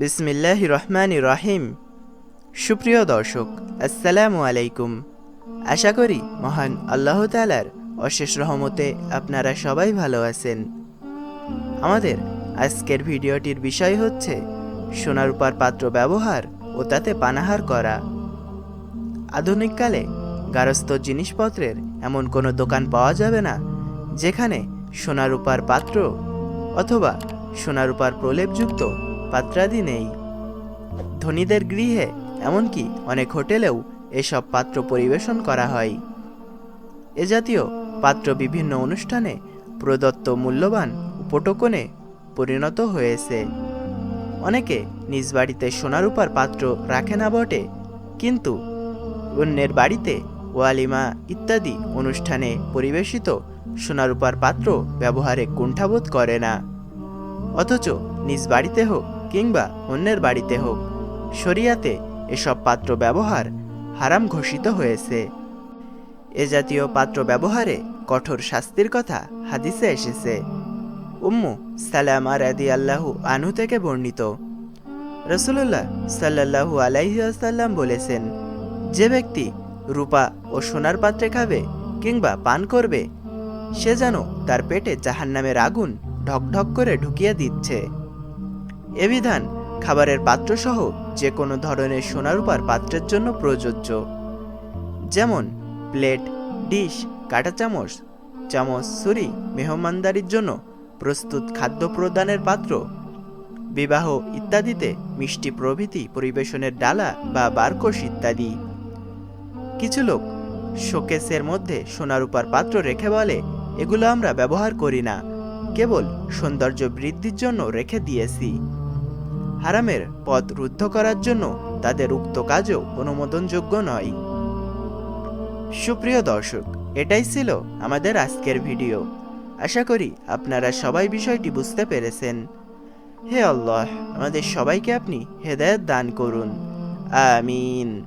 বিসমিল্লাহ রহমান রহিম সুপ্রিয় দর্শক, আসসালামু আলাইকুম। আশা করি মহান আল্লাহ তালার অশেষ রহমতে আপনারা সবাই ভালো আছেন। আমাদের আজকের ভিডিওটির বিষয় হচ্ছে সোনারূপার পাত্র ব্যবহার ও তাতে পানাহার করা। আধুনিককালে গারস্থ জিনিসপত্রের এমন কোনো দোকান পাওয়া যাবে না, যেখানে সোনারূপার পাত্র অথবা সোনারূপার প্রলেপযুক্ত পাত্রাদি নেই। ধনীদের গৃহে, এমনকি অনেক হোটেলেও এসব পাত্র পরিবেশন করা হয়। এ জাতীয় পাত্র বিভিন্ন অনুষ্ঠানে প্রদত্ত মূল্যবান উপটোকনে পরিণত হয়েছে। অনেকে নিজ বাড়িতে সোনারূপার পাত্র রাখে না বটে, কিন্তু অন্যের বাড়িতে ওয়ালিমা ইত্যাদি অনুষ্ঠানে পরিবেশিত সোনারূপার পাত্র ব্যবহারে কুণ্ঠাবোধ করে না। অথচ নিজ বাড়িতে হোক কিংবা অন্যের বাড়িতে হোক, শরিয়াতে এসব পাত্র ব্যবহার হারাম ঘোষিত হয়েছে। এ জাতীয় পাত্র ব্যবহারে কঠোর শাস্তির কথা হাদিসে এসেছে। উম্মু সালামা রাদি আল্লাহু আনু থেকে বর্ণিত। রসুল্লাহ সাল্লাহু আলাইসাল্লাম বলেছেন, যে ব্যক্তি রূপা ও সোনার পাত্রে খাবে কিংবা পান করবে, সে যেন তার পেটে জাহান্নামের আগুন ঢকঢক করে ঢুকিয়ে দিচ্ছে। এ বিধান খাবারের পাত্রসহ যে কোনো ধরনের সোনারূপার পাত্রের জন্য প্রযোজ্য। যেমন, প্লেট, ডিশ, কাঁটা চামচ চামচ ছুরি মেহমানদারির জন্য প্রস্তুত খাদ্য প্রদানের পাত্র, বিবাহ ইত্যাদিতে মিষ্টি প্রভৃতি পরিবেশনের ডালা বা বারকোষ ইত্যাদি। কিছু লোক শোকেসের মধ্যে সোনারূপার পাত্র রেখে বলে, এগুলো আমরা ব্যবহার করি না। কেবল সৌন্দর্য বৃদ্ধির জন্য রেখে দিয়েছি। হারামের পথ রুদ্ধ করার জন্য তাদের উক্ত কাজও অনুমোদনযোগ্য নয়। সুপ্রিয় দর্শক, এটাই ছিল আমাদের আজকের ভিডিও। আশা করি আপনারা সবাই বিষয়টি বুঝতে পেরেছেন। হে আল্লাহ, আমাদের সবাইকে আপনি হেদায়ত দান করুন। আমিন।